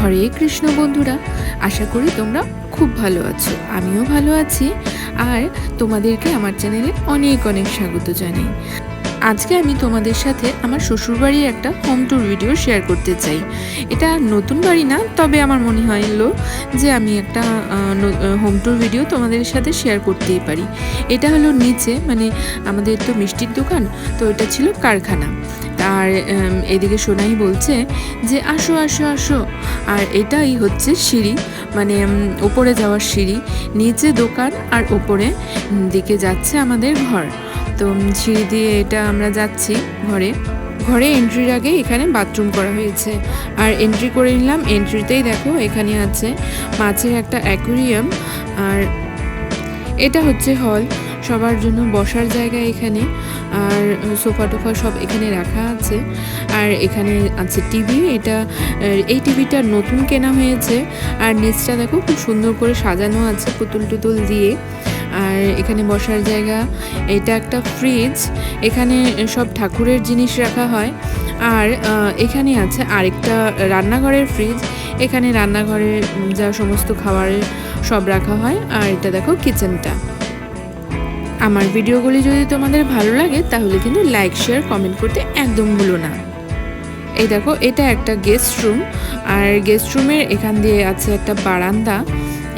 হরে কৃষ্ণ বন্ধুরা, আশা করি তোমরা খুব ভালো আছো, আমিও ভালো আছি। আর তোমাদেরকে আমার চ্যানেলে অনেক অনেক স্বাগত জানাই। আজকে আমি তোমাদের সাথে আমার শ্বশুরবাড়ির একটা হোম ট্যুর ভিডিও শেয়ার করতে চাই। এটা নতুন বাড়ি না, তবে আমার মনে হয় এলো যে আমি একটা হোম ট্যুর ভিডিও তোমাদের সাথে শেয়ার করতেই পারি। এটা হলো নিচে মানে আমাদের তো মিষ্টির দোকান, তো এটা ছিল কারখানা। আর এদিকে সোনাই বলছে যে, আসো আসো আসো। আর এটাই হচ্ছে সিঁড়ি মানে ওপরে যাওয়ার সিঁড়ি, নিচে দোকান আর ওপরে দিকে যাচ্ছে আমাদের ঘর। তো সিঁড়ি দিয়ে এটা আমরা যাচ্ছি ঘরে। ঘরে এন্ট্রির আগে এখানে বাথরুম করা হয়েছে। আর এন্ট্রি করে নিলাম এন্ট্রিতেই দেখো এখানে আছে মাছের একটা অ্যাকুরিয়াম আর এটা হচ্ছে হল সবার জন্য বসার জায়গা এখানে। আর সোফা টোফা সব এখানে রাখা আছে। আর এখানে আছে টিভি, এটা এই টিভিটা নতুন কেনা হয়েছে। আর নিচটা দেখো খুব সুন্দর করে সাজানো আছে পুতুল টুতুল দিয়ে। আর এখানে বসার জায়গা, এটা একটা ফ্রিজ এখানে সব ঠাকুরের জিনিস রাখা হয়। আর এখানে আছে আরেকটা রান্নাঘরের ফ্রিজ এখানে রান্নাঘরে যা সমস্ত খাবারের সব রাখা হয়। আর এটা দেখো কিচেনটা আমার ভিডিওগুলি যদি তোমাদের ভালো লাগে, তাহলে কিন্তু লাইক শেয়ার কমেন্ট করতে একদম ভুলো না। এই দেখো, এটা একটা গেস্ট রুম আর গেস্ট রুমের এখান দিয়ে আছে একটা বারান্দা।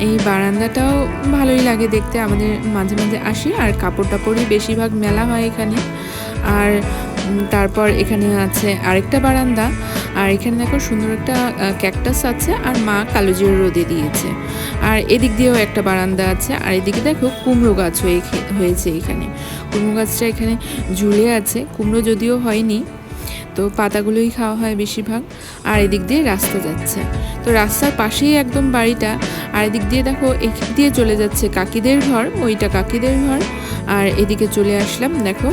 এই বারান্দাটাও ভালোই লাগে দেখতে, আমাদের মাঝে মাঝে আসি, আর কাপড় টাপড়ই বেশিরভাগ মেলা হয় এখানে। আর তারপর এখানে আছে আরেকটা বারান্দা, আর এখানে দেখো সুন্দর একটা ক্যাকটাস আছে, আর মা কালো রোদে দিয়েছে। আর এদিক দিয়েও একটা বারান্দা আছে, আর এদিকে দেখো কুমড়ো গাছ হয়ে, হয়েছে এখানে। কুমড়ো গাছটা এখানে ঝুলে আছে, কুমড়ো যদিও হয়নি তো পাতাগুলোই খাওয়া হয় বেশিরভাগ, আর এদিক দিয়ে রাস্তা যাচ্ছে। তো রাস্তার পাশেই একদম বাড়িটা, আর এদিক দিয়ে দেখো এদিক দিয়ে চলে যাচ্ছে কাকিদের ঘর, ওইটা কাকিদের ঘর। আর এদিকে চলে আসলাম, দেখো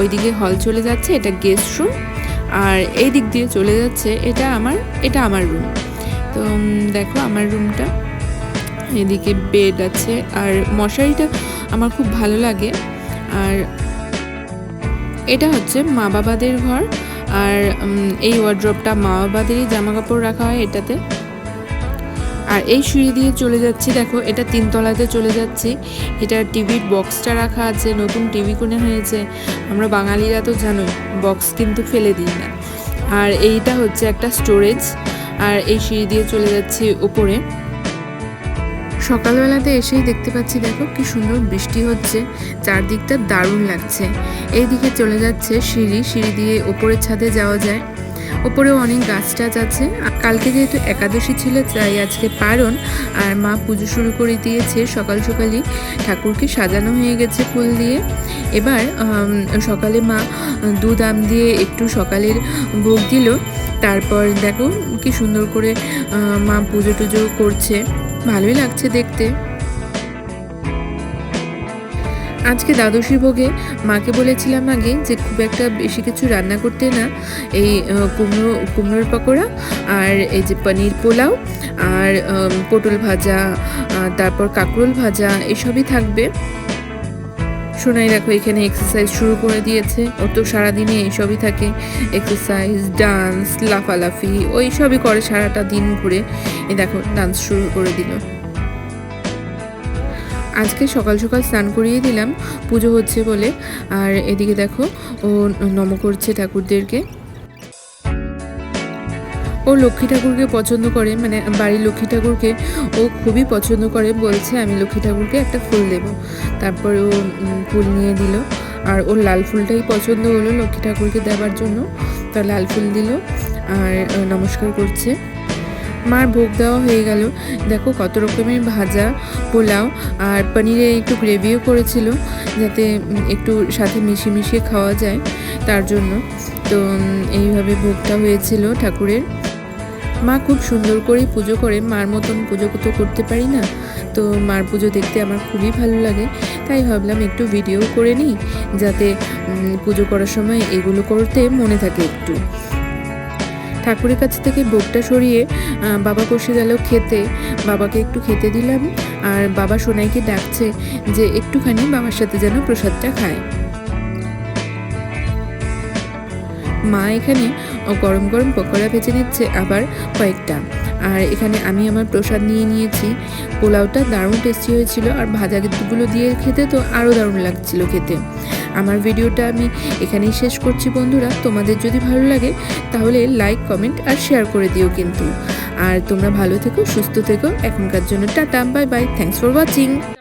ওইদিকে হল চলে যাচ্ছে, এটা গেস্ট রুম আর এই দিক দিয়ে চলে যাচ্ছে, এটা আমার এটা আমার রুম তো দেখো আমার রুমটা এদিকে বেড আছে, আর মশারিটা আমার খুব ভালো লাগে। আর এটা হচ্ছে মা বাবাদের ঘর আর এই ওয়ার্ড্রপটা মা বাবাদেরই জামা কাপড় রাখা হয় এটাতে। আর এই সিঁড়ি দিয়ে চলে যাচ্ছি, দেখো, এটা তিনতলাতে চলে যাচ্ছি। এটা টিভির বক্সটা রাখা আছে, নতুন টিভি কিনে হয়েছে। আমরা বাঙালিরা তো জানোই বক্স কিন্তু ফেলে দিই না। আর এইটা হচ্ছে একটা স্টোরেজ আর এই সিঁড়ি দিয়ে চলে যাচ্ছি উপরে। সকালবেলাতে এসেই দেখতে পাচ্ছি, দেখো কি সুন্দর বৃষ্টি হচ্ছে। চারদিকটা দারুণ লাগছে। এইদিকে চলে যাচ্ছে সিঁড়ি সিঁড়ি দিয়ে ওপরের ছাদে যাওয়া যায়। ওপরেও অনেক গাছ টাছ আছে। কালকে যেহেতু একাদশী ছিল, তাই আজকে পারণ। আর মা পুজো শুরু করে দিয়েছে সকাল সকালই। ঠাকুরকে সাজানো হয়ে গেছে ফুল দিয়ে। এবার সকালে মা দুধ, আম দিয়ে একটু সকালের ভোগ দিল। তারপর দেখো কি সুন্দর করে মা পুজো টুজো করছে। ভালোই লাগছে দেখতে। আজকে দ্বাদশী ভোগে মাকে বলেছিলাম আগে যে খুব একটা বেশি কিছু রান্না করতে না, এই কুমড়ো, কুমড়োর পকোড়া আর এই যে পনির পোলাও আর পটল ভাজা তারপর কাঁকরোল ভাজা, এসবই থাকবে। শোনাই রাখো, এখানে এক্সারসাইজ শুরু করে দিয়েছে। ও তো সারাদিনে এইসবই থাকে। এক্সারসাইজ ডান্স লাফালাফি, ওই সবই করে সারাটা দিন ঘুরে। এ দেখো ডান্স শুরু করে দিল। আজকে সকাল সকাল স্নান করিয়ে দিলাম, পুজো হচ্ছে বলে। আর এদিকে দেখো, ও নম করছে ঠাকুরদেরকে। ও লক্ষ্মী ঠাকুরকে পছন্দ করে মানে বাড়ির লক্ষ্মী ঠাকুরকে ও খুবই পছন্দ করে, বলছে আমি লক্ষ্মী ঠাকুরকে একটা ফুল দেব। তারপর ও ফুল নিয়ে দিল। আর ওর লাল ফুলটাই পছন্দ হলো লক্ষ্মী ঠাকুরকে দেওয়ার জন্য। তার লাল ফুল দিল আর নমস্কার করছে। মার ভোগ দেওয়া হয়ে গেল। দেখো কত রকমের ভাজা, পোলাও আর পনিরে একটু গ্রেভিও করেছিল যাতে একটু সাথে মিশিয়ে মিশিয়ে খাওয়া যায় তার জন্য। তো এইভাবে ভোগটা হয়েছিল ঠাকুরের। মা খুব সুন্দর করে পুজো করে, মার মতন পুজো তো করতে পারি না। তো মার পুজো দেখতে আমার খুবই ভালো লাগে। তাই ভাবলাম একটু ভিডিও করে নিই, যাতে পুজো করার সময় এগুলো করতে মনে থাকে একটু। ঠাকুরের কাছ থেকে ভোগটা সরিয়ে বাবা বসে গেল খেতে। বাবাকে একটু খেতে দিলাম, আর বাবা সোনাইকে ডাকছে যে একটুখানি বাবার সাথে যেন প্রসাদটা খায়। মা এখানে ও গরম গরম পকোড়া ভেজে নিচ্ছে আবার কয়েকটা। আর এখানে আমি আমার প্রসাদ নিয়ে নিয়েছি। পোলাওটা দারুণ টেস্টি হয়েছিল আর ভাজা ভাজাগুলো দিয়ে খেতে তো আরও দারুণ লাগছিল খেতে। আমার ভিডিওটা আমি এখানেই শেষ করছি বন্ধুরা। তোমাদের যদি ভালো লাগে তাহলে লাইক কমেন্ট আর শেয়ার করে দিও কিন্তু। আর তোমরা ভালো থেকো, সুস্থ থেকো। এখনকার জন্য tata bye bye thanks for watching